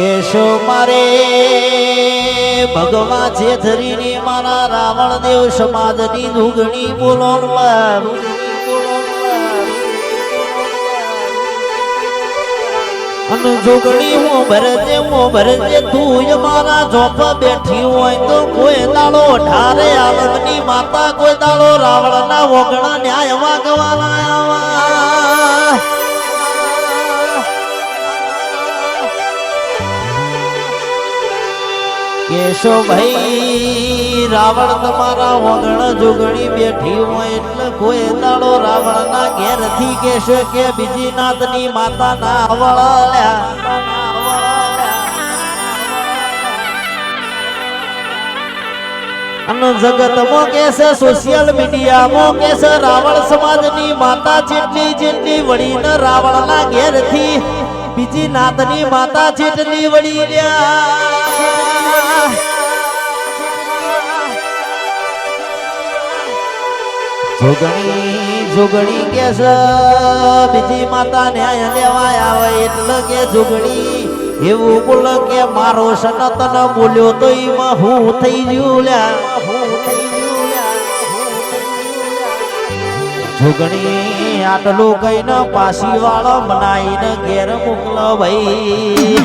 કેશો મારે, ભગવાન જે ધરીની મારા રાવણ દેવ સમાજની ધૂગણી બોલો જોગણી હું ભરજે હું ભરજે તું મારા જોપ બેઠી હોય તો કોઈ દાડો ઠારે આલમની માતા, કોઈ દાડો રાવણના વગણા ન્યાય વાગવાના કેશો ભાઈ, રાવણ તમારા વગણ જોગણી બેઠી હોય એટલે કોઈ દાડો રાવણના ઘેરથી કેશો કે બીજી નાતની માતા ના વળલ્યા અને જગતમાં કે છે સોશિયલ મીડિયામાં મો કેસે રાવણ સમાજની માતા જેટલી જેટલી વળીને રાવણના ઘેરથી બીજી નાતની માતા જેટલી વળી રહ્યા જોગણી જોગણી કે છે, બીજી માતા ન્યાય લેવાય આવે એટલે કે જોગણી. એવું બોલ કે મારો સનાતન બોલ્યો તો એમાં હું થઈ ગયું લ્યા. હું જોગણી આટલું કહીને પાસી વાળો મનાઈને ઘેર મોકલો ભાઈ.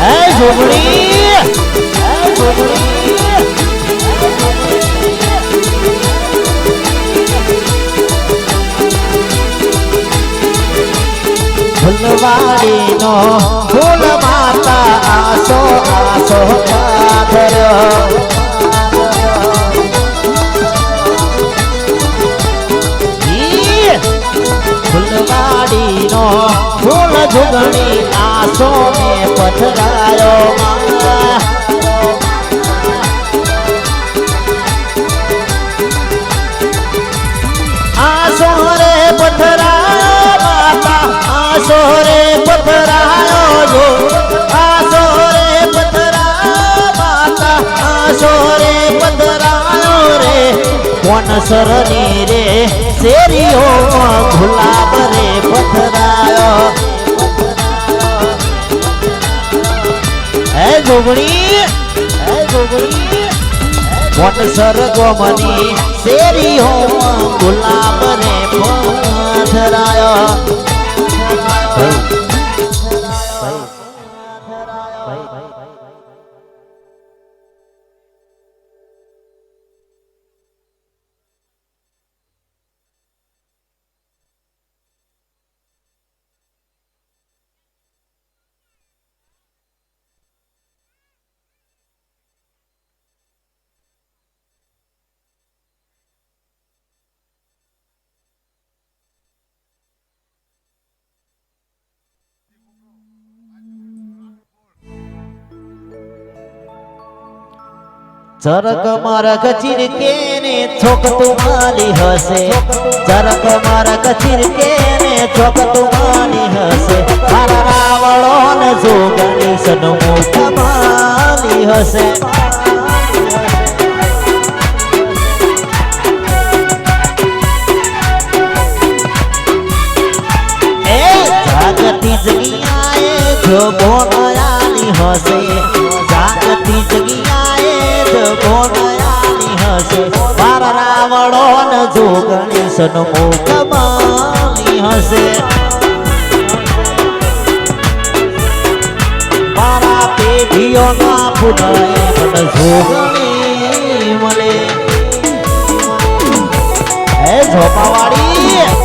હે જોગણી હે જોગણી. ફૂલવાડીનો ફૂલ માતા આસો આસો પાથર્યો ફૂલવાડીનો ફૂલ જુગણી આસો ને પથરાયો માતા આસો રે પથરાયો જો આસો રે પથરાયો માતા આસો રે પથરાયો રે કોણ સરની રે શેરીઓ ગુલાબ રે પથરાયો હે જોગણી હે જોગણી કોટ સરગોમની શેરીઓ ગુલાબ રે પથરાયો ચરક મારા કચીર કેને છોક તુમાલી હશે. ચરક મારા કચીર કેને છોક તુમાલી હશે. મારા રાવળો ને જોગણી સન્મુખ માલી હશે. એ જાગતી જગ્યાએ જો બોનયાની હશે. રાવણો ને જોગણી સન્મુખ માલી હશે. મારા પેઢીઓના પુનઃ જોગણી મળે. હે ઝોપાવાળી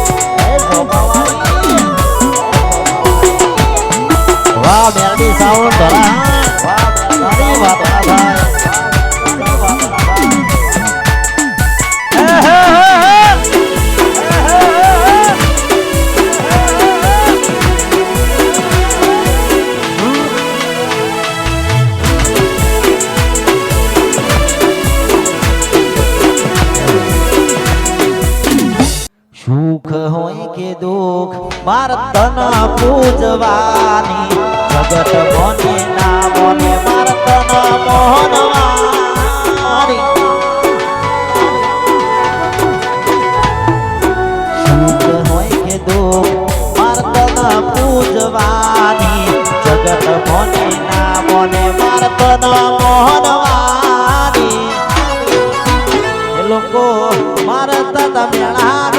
સુખ હોય કે દુઃખ માર તન પૂજવાની. જગત મોને ના મોને માર તન મોહનવાની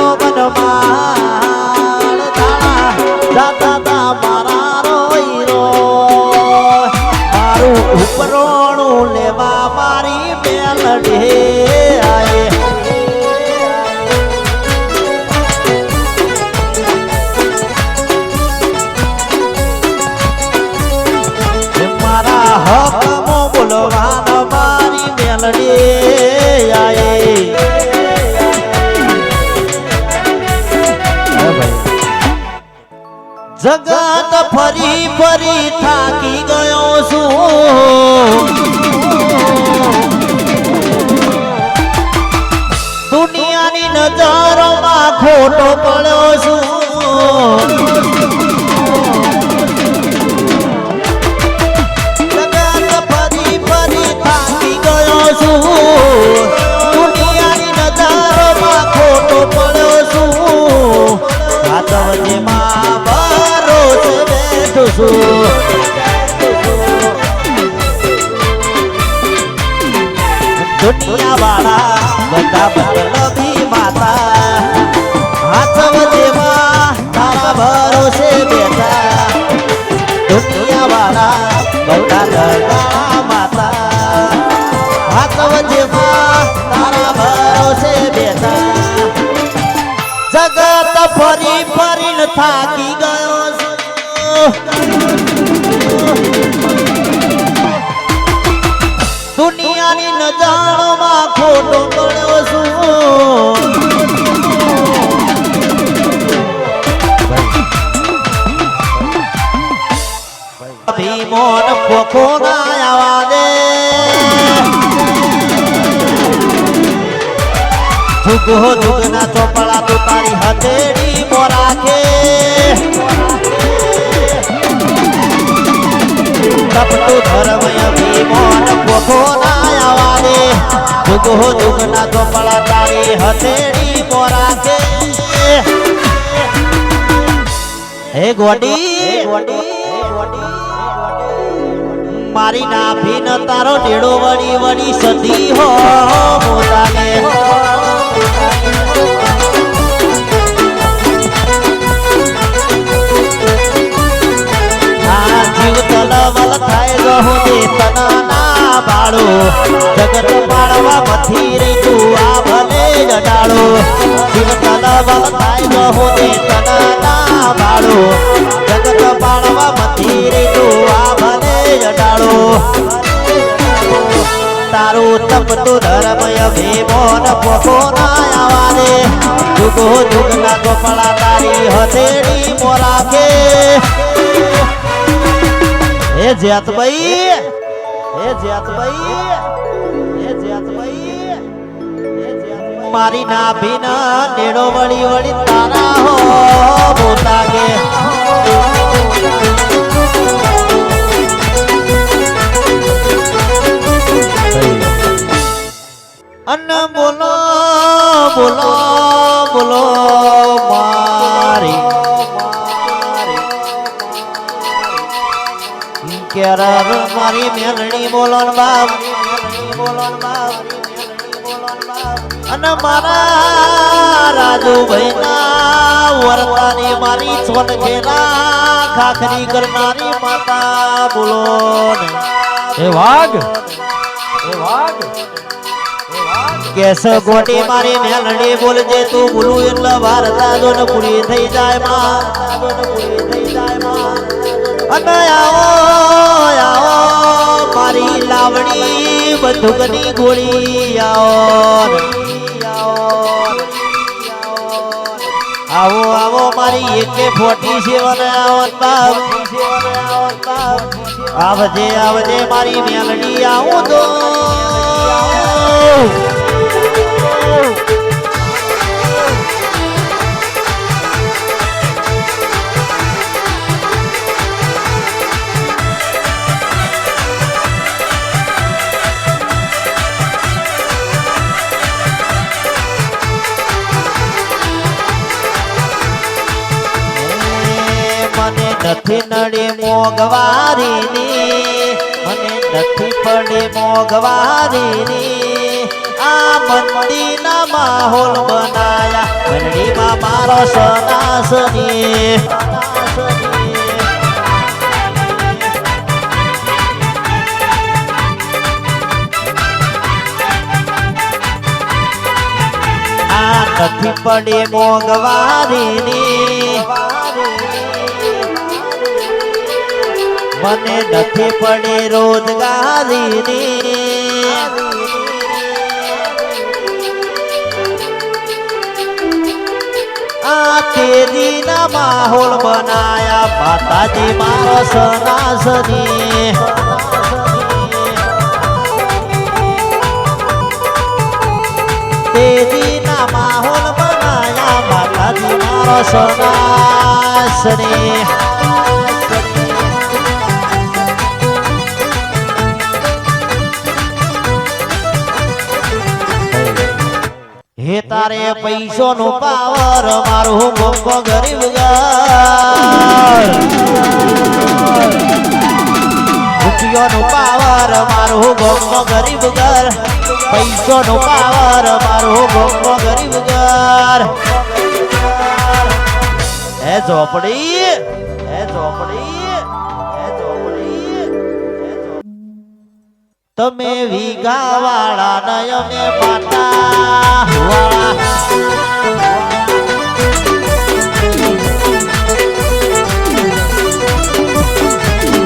no, no, no, no, no, જગત ફરી ફરી થાકી ગયો છું. દુનિયાની નજારોમાં ખોટો પડ્યો છું. દુનિયા વાળા બધા બદલવી માતા. હાથવજેમાં તારા ભરોસે બેઠા. દુનિયા વાળા બધા દરગાહ માતા. જગત ફરી ફરીને થાકી ગયો ભીમોન પોખો ના આવા દે જુગો જુગના ચોપડા તું તારી હથેળી મોરાખે તપતું ધર્મય ભીમોન પોખો ના આવા દે જુગો જુગના ચોપડા તારી હથેળી મોરાખે હે ગોડી મારી નાભી ન તારો નેડો વળી વળી સધી હો મોતાને આ જીવ તલવલ થાય રહો ના બાળો. જગત આ ભલે જડાળો જીવ તલવલ થાય રહો બાળો. તારું તપતું ધર્મય ભીમોન પોખો ના આવાને જુગો જુગના ગોપળા તારી હથેળી મોરાખે હે જેતભાઈ હે જેતભાઈ હે જેતભાઈ હે જેતભાઈ મારી ના ના નેડો વળી વળી તારા હો મોતા કે. અન બોલો બોલો બોલો, મારી. કેરર મારી મેલણી બોલો ને બાપ. અને મારા રાજુભાઈ ના વરતાની મારી છોન ઘેરા ખાખરી કરનારી માતા બોલો હે વાઘ હે વાઘ. કેસ ગોટી મારી મેલડી બોલજે તું બોલું એટલે વાર્તા દોન પૂરી થઈ જાય માં. અને આવો આવો, મારી લાવણી બંદૂકની ગોળી આવો. આવો આવો, મારી એકે ફોટી સેવન આવતા. આવજે આવજે, મારી મેલડી આવું તો. નડી મોગવારીની મને નથી પડી મોગવારીની આ મંદિરના માહોલ બનાયા મંડીમાં મારો સનાસની. નથી પડી મોગવારીની મને નથી પડી રોજગારીની આ કેરીના માહોલ બનાયા. માતાજી મારો સનાસની. તેજીના માહોલ બનાયા. માતાજી મારો સનાસની. હે તારે પૈસો નો પાવર મારું ગોપો ગરીબ રૂપિયો નો પાવર મારું ગોપો ગરીબ ઘર પૈસો નો પાવર મારું ગોપો ગરીબ ઘર હે ઝોપડી. તમે વીઘા વાળા નયમે માતા.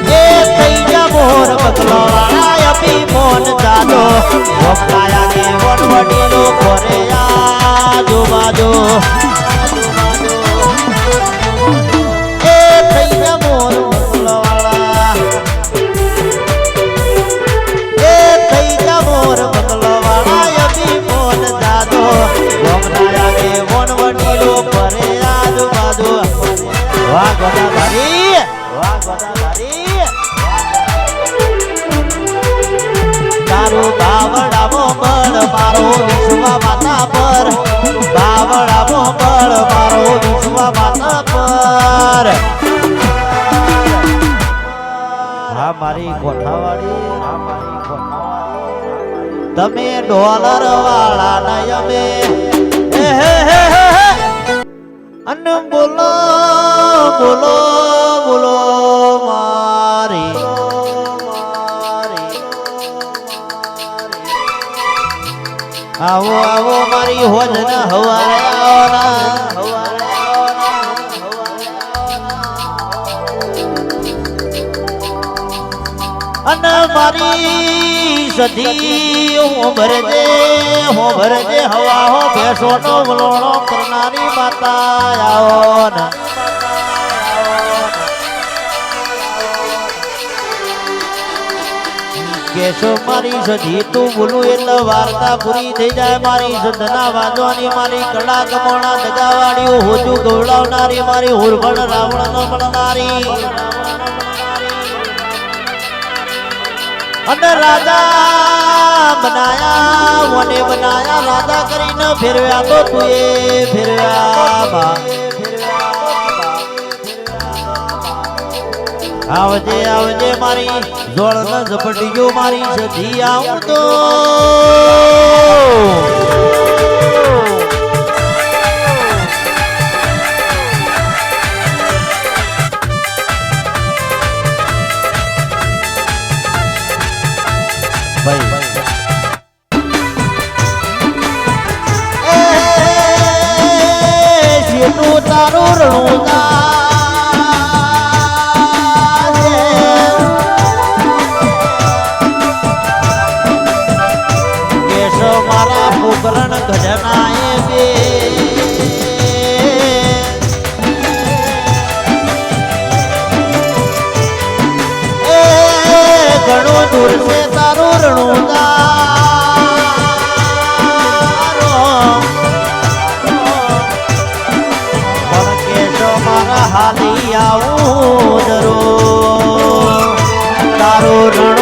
વાળા મોર બગલો વાળા અભી મોન જાદો વપરાયા કે વડવડીલો ઘરે આજુ બાજુ ગોદાધારી વાહ ગોદાધારી તારું બાવડામો બળ મારો વિશ્વ માતા પર બાવડામો બળ મારો વિશ્વ માતા પર હા મારી કોઠાવાળી હા મારી કોઠાવાળી તમે ડોલર વાળા નયમે હે હે હે. અને બોલો બોલો બોલો, મારી આવો આવો, મારી હોજ ને હવારે આવો ના હવારે આવો ના હવારે આવો ના. અને મારી સધી હું ભરજે હું ભરજે હવા હો ભેસો નો વલોણો કરનારી માતા આવો ને કેશો, મારી સધી, તું બોલું એટલે વાર્તા પૂરી થઈ જાય મારી સંધના વાંધવાની, મારી કડા કમોણા દગાવાળીઓ હોજુ ગવડાવનારી, મારી હુરભણ રાવણ ન મળનારી અને રાજા બનાયા, વને બનાયા, રાજા કરીને ફેરવ્યા તો તું એ ફેરવ્યા. આવજે આવજે મારી ન ઝપટીયો મારી સધી આવું ઘણું દૂર છે તારું રણું ગારો. પણ કેશો મારા હાલી આવું દરો તારો રણો